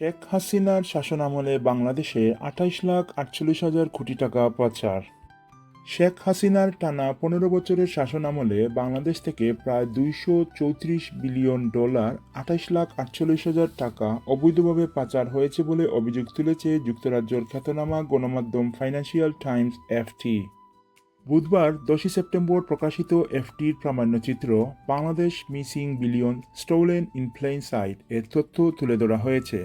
শেখ হাসিনার শাসনামলে বাংলাদেশে আঠাইশ লাখ আটচল্লিশ হাজার কোটি টাকা পাচার। শেখ হাসিনার টানা পনেরো বছরের শাসনামলে বাংলাদেশ থেকে প্রায় দুইশো চৌত্রিশ বিলিয়ন ডলার আঠাইশ লাখ আটচল্লিশ হাজার টাকা অবৈধভাবে পাচার হয়েছে বলে অভিযোগ তুলেছে যুক্তরাজ্যের খ্যাতনামা গণমাধ্যম ফাইন্যান্সিয়াল টাইমস, এফটি। বুধবার দশই সেপ্টেম্বর প্রকাশিত এফটির প্রামাণ্যচিত্র Bangladesh missing billion stolen in sight এর তথ্য তুলে ধরা হয়েছে।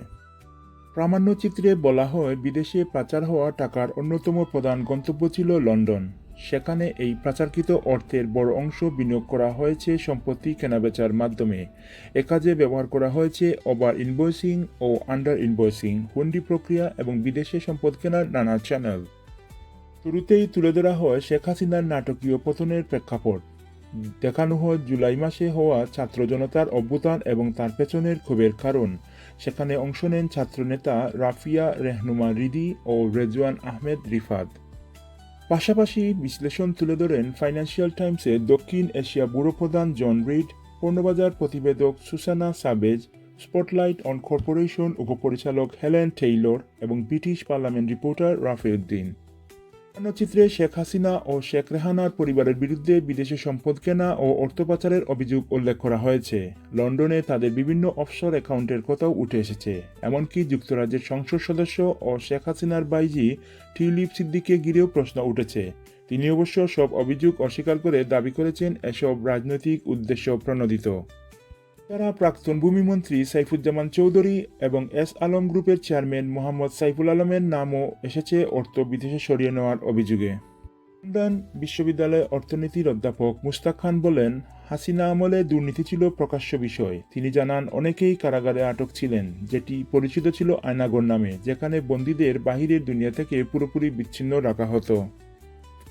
প্রামাণ্যচিত্রে বলা হয়, বিদেশে পাচার হওয়া টাকার অন্যতম প্রধান গন্তব্য ছিল লন্ডন। সেখানে এই পাচারকৃত অর্থের বড় অংশ বিনিয়োগ করা হয়েছে সম্পত্তি কেনাবেচার মাধ্যমে। এ কাজে ব্যবহার করা হয়েছে ওভার ইনভয়েসিং ও আন্ডার ইনভয়েসিং, হুন্ডি প্রক্রিয়া এবং বিদেশে সম্পদ কেনার নানা চ্যানেল। শুরুতেই তুলে ধরা হয় শেখ হাসিনার নাটকীয় পতনের প্রেক্ষাপট। দেখানো হয় জুলাই মাসে হওয়া ছাত্র জনতার অভ্যুত্থান এবং তার পেছনের ক্ষোভের কারণ। সেখানে অংশ নেন ছাত্রনেতা রাফিয়া রেহনুমা রিদি ও রেজওয়ান আহমেদ রিফাত। পাশাপাশি বিশ্লেষণ তুলে ধরেন ফাইন্যান্সিয়াল টাইমসে দক্ষিণ এশিয়া ব্যুরো প্রধান জন রিড, পণ্যবাজার প্রতিবেদক সুসানা সাবেজ, স্পটলাইট অন কর্পোরেশন উপপরিচালক হেলেন টেইলর এবং ব্রিটিশ পার্লামেন্ট রিপোর্টার রাফিউদ্দিন। চিত্রে শেখ হাসিনা ও শেখ রেহানার পরিবারের বিরুদ্ধে বিদেশি সম্পদ কেনা ও অর্থ পাচারের অভিযোগ উল্লেখ করা হয়েছে। লন্ডনে তাদের বিভিন্ন অফশোর অ্যাকাউন্টের কথাও উঠে এসেছে। এমনকি যুক্তরাজ্যের সংসদ সদস্য ও শেখ হাসিনার বাইজি টিউলিপ সিদ্দিকে ঘিরেও প্রশ্ন উঠেছে। তিনি অবশ্য সব অভিযোগ অস্বীকার করে দাবি করেছেন এসব রাজনৈতিক উদ্দেশ্য প্রণোদিত। তারা প্রাক্তন ভূমিমন্ত্রী সাইফুজ্জামান চৌধুরী এবং এস আলম গ্রুপের চেয়ারম্যান মোহাম্মদ সাইফুল আলমের নামও এসেছে অর্থ বিদেশে সরিয়ে নেওয়ার অভিযোগে। লন্ডন বিশ্ববিদ্যালয়ের অর্থনীতির অধ্যাপক মুস্তাক খান বলেন, হাসিনা আমলে দুর্নীতি ছিল প্রকাশ্য বিষয়। তিনি জানান, অনেকেই কারাগারে আটক ছিলেন, যেটি পরিচিত ছিল আয়নাগর নামে, যেখানে বন্দীদের বাহিরের দুনিয়া থেকে পুরোপুরি বিচ্ছিন্ন রাখা হতো।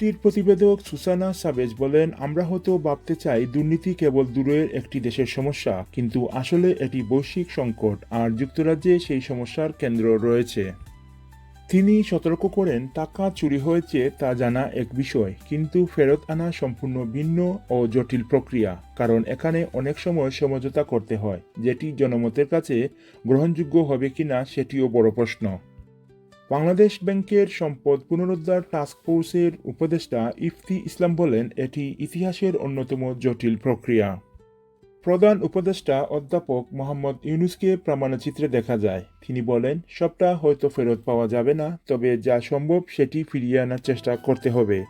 টির প্রতিবেদক সুসানা সাবেজ বলেন, আমরা হয়তো ভাবতে চাই দুর্নীতি কেবল দূরের একটি দেশের সমস্যা, কিন্তু আসলে এটি বৈশ্বিক সংকট আর যুক্তরাজ্যে সেই সমস্যার কেন্দ্র রয়েছে। তিনি সতর্ক করেন, টাকা চুরি হয়েছে তা জানা এক বিষয়, কিন্তু ফেরত আনা সম্পূর্ণ ভিন্ন ও জটিল প্রক্রিয়া, কারণ এখানে অনেক সময় সমঝোতা করতে হয়, যেটি জনমতের কাছে গ্রহণযোগ্য হবে কিনা সেটিও বড় প্রশ্ন। বাংলাদেশ ব্যাংকের সম্পদ পুনরুদ্ধার টাস্ক ফোর্সের উপদেষ্টা ইফতি ইসলাম বলেন, এটি ইতিহাসের অন্যতম জটিল প্রক্রিয়া। প্রধান উপদেষ্টা অধ্যাপক মোহাম্মদ ইউনুসকে প্রামাণ্যচিত্রে দেখা যায়। তিনি বলেন, সবটা হয়তো ফেরত পাওয়া যাবে না, তবে যা সম্ভব সেটি ফিরিয়ে আনার চেষ্টা করতে হবে।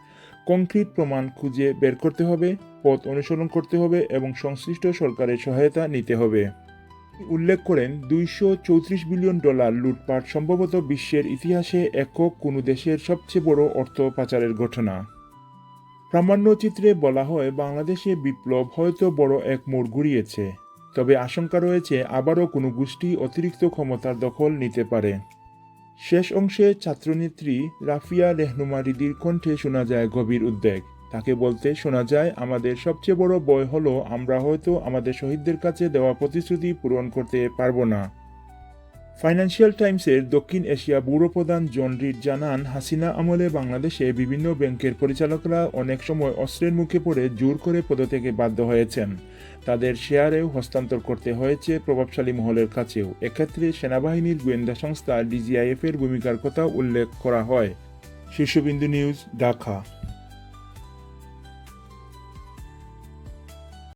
কংক্রিট প্রমাণ খুঁজে বের করতে হবে, পথ অনুসরণ করতে হবে এবং সংশ্লিষ্ট সরকারের সহায়তা নিতে হবে। উল্লেখ করেন, দুইশো চৌত্রিশ বিলিয়ন ডলার লুটপাট সম্ভবত বিশ্বের ইতিহাসে একক কোনো দেশের সবচেয়ে বড় অর্থ পাচারের ঘটনা। প্রামাণ্যচিত্রে বলা হয়, বাংলাদেশে বিপ্লব হয়তো বড় এক মোড় ঘুরিয়েছে, তবে আশঙ্কা রয়েছে আবারও কোনো গোষ্ঠী অতিরিক্ত ক্ষমতার দখল নিতে পারে। শেষ অংশে ছাত্রনেত্রী রাফিয়া রেহনুমা রিদির কণ্ঠে শোনা যায় গভীর উদ্বেগ। তাকে বলতে শোনা যায়, আমাদের সবচেয়ে বড় বয় হলো আমরা হয়তো আমাদের শহীদদের কাছে দেওয়া প্রতিশ্রুতি পূরণ করতে পারব না। ফাইন্যান্সিয়াল টাইমসের দক্ষিণ এশিয়া ব্যুরো প্রধান জন রিড জানান, হাসিনা আমলে বাংলাদেশে বিভিন্ন ব্যাংকের পরিচালকরা অনেক সময় অস্ত্রের মুখে পড়ে জোর করে পদত্যাগে বাধ্য হয়েছেন। তাদের শেয়ারেও হস্তান্তর করতে হয়েছে প্রভাবশালী মহলের কাছেও। এক্ষেত্রে সেনাবাহিনীর গোয়েন্দা সংস্থা ডিজিআইএফ এর ভূমিকার কথা উল্লেখ করা হয়। শীর্ষবিন্দু নিউজ, ঢাকা।